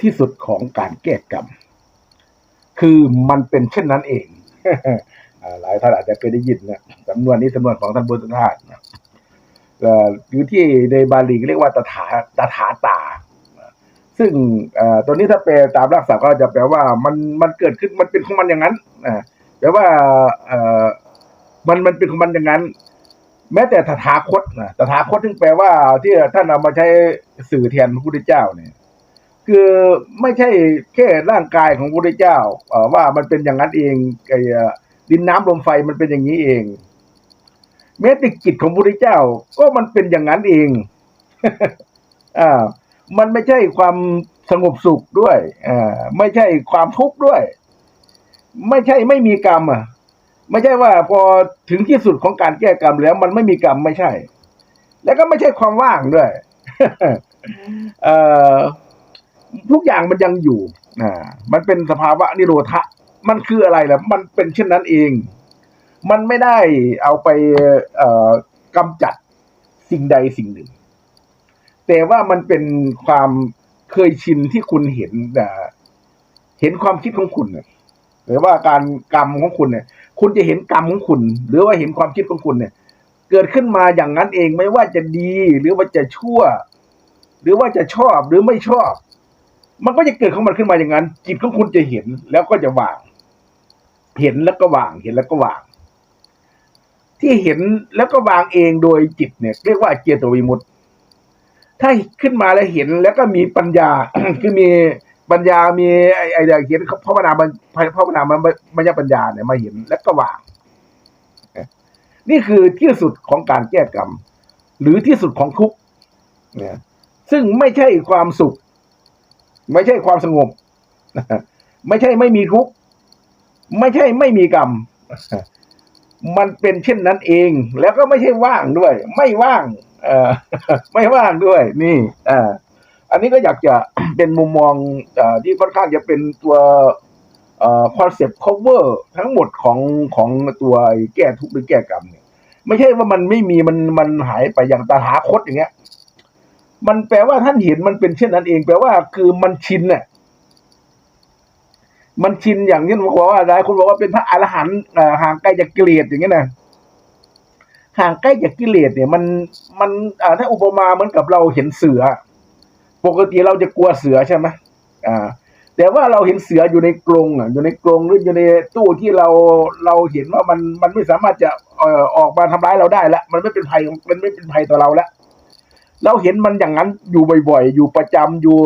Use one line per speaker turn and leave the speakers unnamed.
ที่สุดของการแก้กรรม คือมันเป็นเช่นนั้นเอง หลายท่านอาจจะเคยได้ยินนะสำนวนนี้สำนวนของท่านบุญธาตุนะเอ่อยู่ที่ในบาลีเรียกว่าตถาตถาตา ซึ่งเอ่อตัวนี้ถ้าแปลตามรากศัพท์ก็จะแปลว่ามันมันเกิดขึ้นมันเป็นของมันอย่างนั้นแปลว่ามันมันเป็นของมันอย่างนั้น แม้แต่ตถาคตนะตถาคตซึ่งแปลว่าที่ท่านเอามาใช้สื่อแทนพระพุทธเจ้าเนี่ย คือไม่ใช่แค่ร่างกายของพระพุทธเจ้าว่ามันเป็นอย่างนั้นเองไอ้ดินน้ำลมไฟมันเป็นอย่างนี้เองแม้แต่จิตของพระพุทธเจ้าก็มันเป็นอย่างนั้นเองอ่ามันไม่ใช่ความสงบสุขด้วยอ่าไม่ใช่ความทุกข์ด้วย ไม่ใช่ไม่มีกรรมอะไม่ใช่ว่าพอถึงที่สุดของการแก้กรรมแล้ว มันไม่มีกรรมไม่ใช่ แล้วก็ไม่ใช่ความว่างด้วยเอ่อ ทุกอย่างมันยังอยู่อ่ามันเป็นสภาวะนิโรธะ มันคืออะไรล่ะ มันเป็นเช่นนั้นเอง มันไม่ได้เอาไปเอ่อกำจัดสิ่งใดสิ่งหนึ่ง แต่ว่ามันเป็นความเคยชินที่คุณเห็นอ่าเห็นความคิดของคุณหรือว่าการกรรมของคุณเนี่ย คุณจะเห็นกรรมของคุณ หรือว่าเห็นความคิดของคุณเนี่ย เกิดขึ้นมาอย่างนั้นเองไม่ว่าจะดี หรือว่าจะชั่ว หรือว่าจะชอบหรือไม่ชอบ มันก็จะเกิดของมันขึ้นมาอย่างนั้น จิตของคุณจะเห็นแล้วก็จะวาง เห็นแล้วก็วาง เห็นแล้วก็วาง ที่เห็นแล้วก็วางเองโดยจิตเนี่ย เรียกว่าเจตวิมุตติ ถ้าขึ้นมาแล้วเห็นแล้วก็มีปัญญา คือมีปัญญา มีไอ้ไอ้เดี๋ยวเห็นพระวนามันพระวนามันมัญญปัญญาเนี่ยมาเห็นแล้วก็วาง นี่คือที่สุดของการแก้กรรม หรือที่สุดของทุกข์เนี่ยซึ่งไม่ใช่ความสุข ไม่ใช่ความสงบ ไม่ใช่ไม่มีทุกข์ไม่ใช่ไม่มีกรรม มันเป็นเช่นนั้นเอง แล้วก็ไม่ใช่ว่างด้วย ไม่ว่างเออไม่ว่างด้วย นี่อ่าอันนี้ก็อยากจะเป็นมุมมองอที่ค่อนข้างจะเป็นตัวคอนเซปต์ cover ทั้งหมดของของตัวแก้ทุกข์หรือแก้กรรมเนี่ยไม่ใช่ว่ามันไม่มีมันมันหายไปอย่างตถาคตอย่างเงี้ย มันแปลว่าท่านเห็นมันเป็นเช่นนั้นเอง แปลว่าคือมันชินเนี่ยมันชินอย่างที่บอกว่าหลายคนบอกว่าเป็นพระอรหันต์ห่างไกลจากกิเลสอย่างเงี้นะห่างใกล้จากกิเลสเนี่ย มันมันถ้าอุปมาเหมือนกับเราเห็นเสือ ปกติเราจะกลัวเสือใช่ไหมอ่า แต่ว่าเราเห็นเสืออยู่ในกรงอะ อยู่ในกรงหรืออยู่ในตู้ที่เราเราเห็นว่ามันมันไม่สามารถจะออออกมาทำร้ายเราได้แล้วมันไม่เป็นภัยมันไม่เป็นภัยต่อเราแล้ว เราเห็นมันอย่างนั้นอยู่บ่อยๆอยู่ประจำอยู่